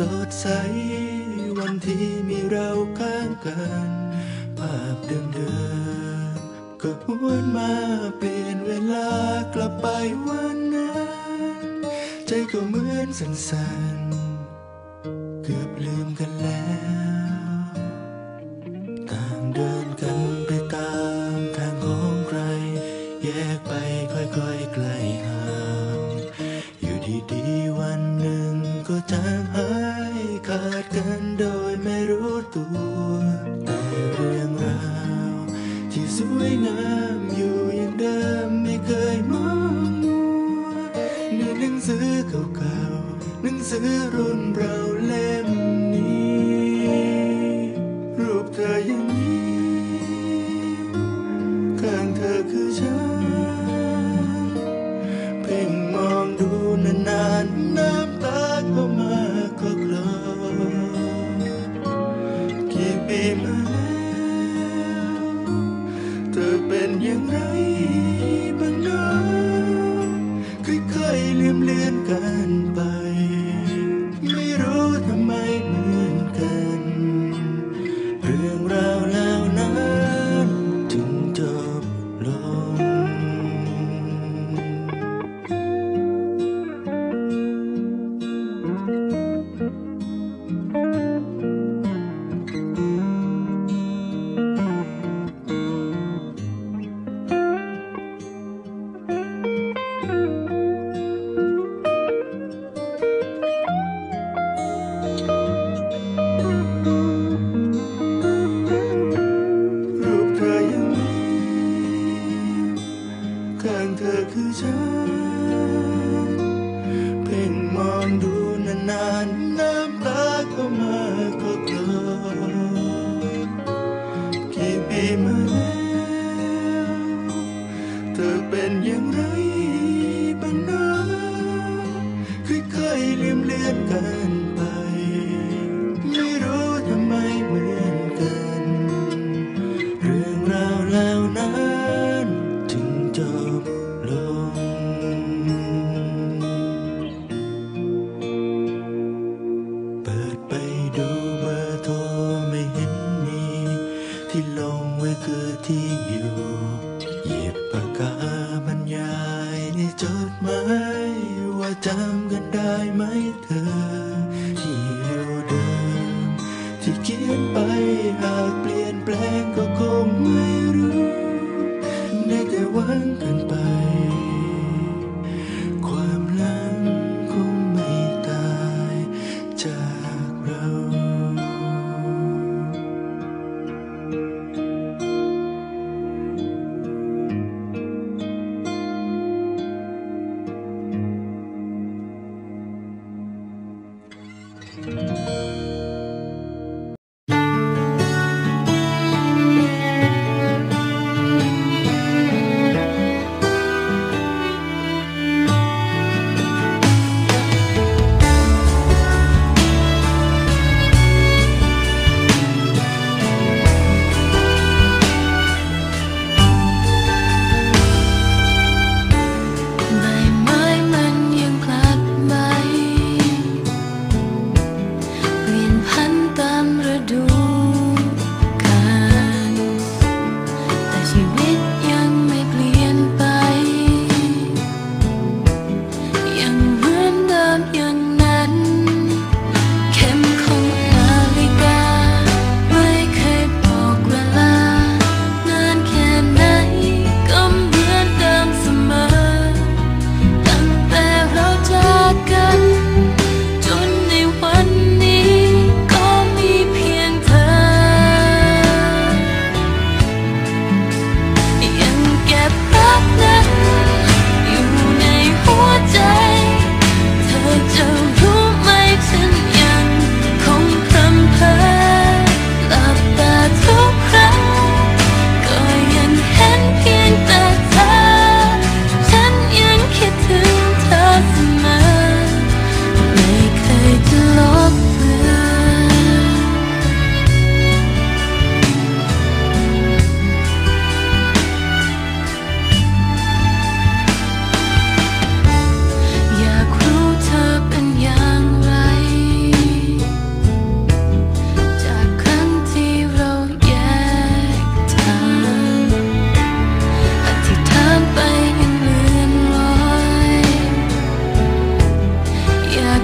สดใส วันที่มีเราข้างกัน ภาพเดิมๆก็พวนมาเปลี่ยนเวลากลับไปวันนั้น ใจก็เหมือนสั่นๆ เกือบลืมกันแล้วีมาแล้ว เธอเป็นยัง Música Yeah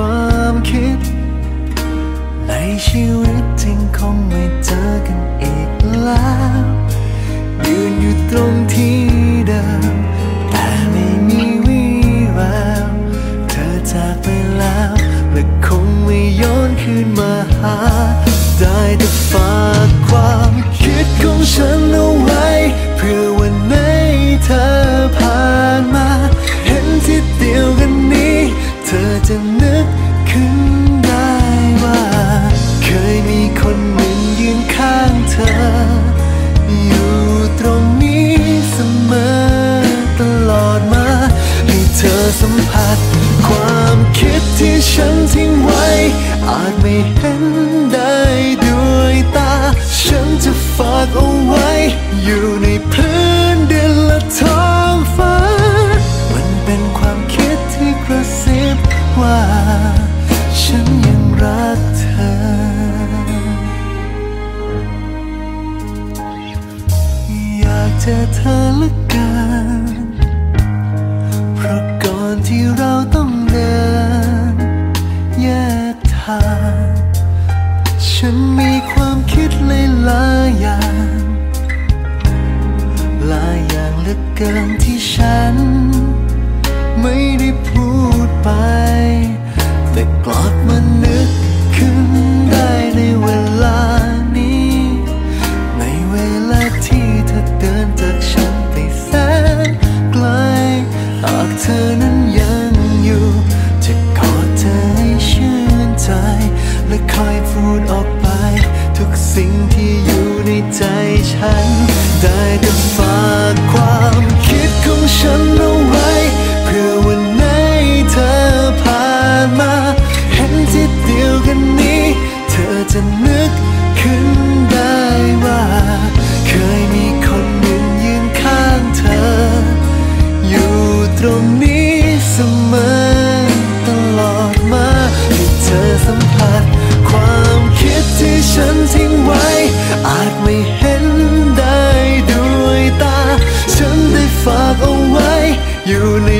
ม ไม่เห็นได้ด้วยตา ฉันจะฝากเอา you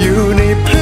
อยู่ในเพื้น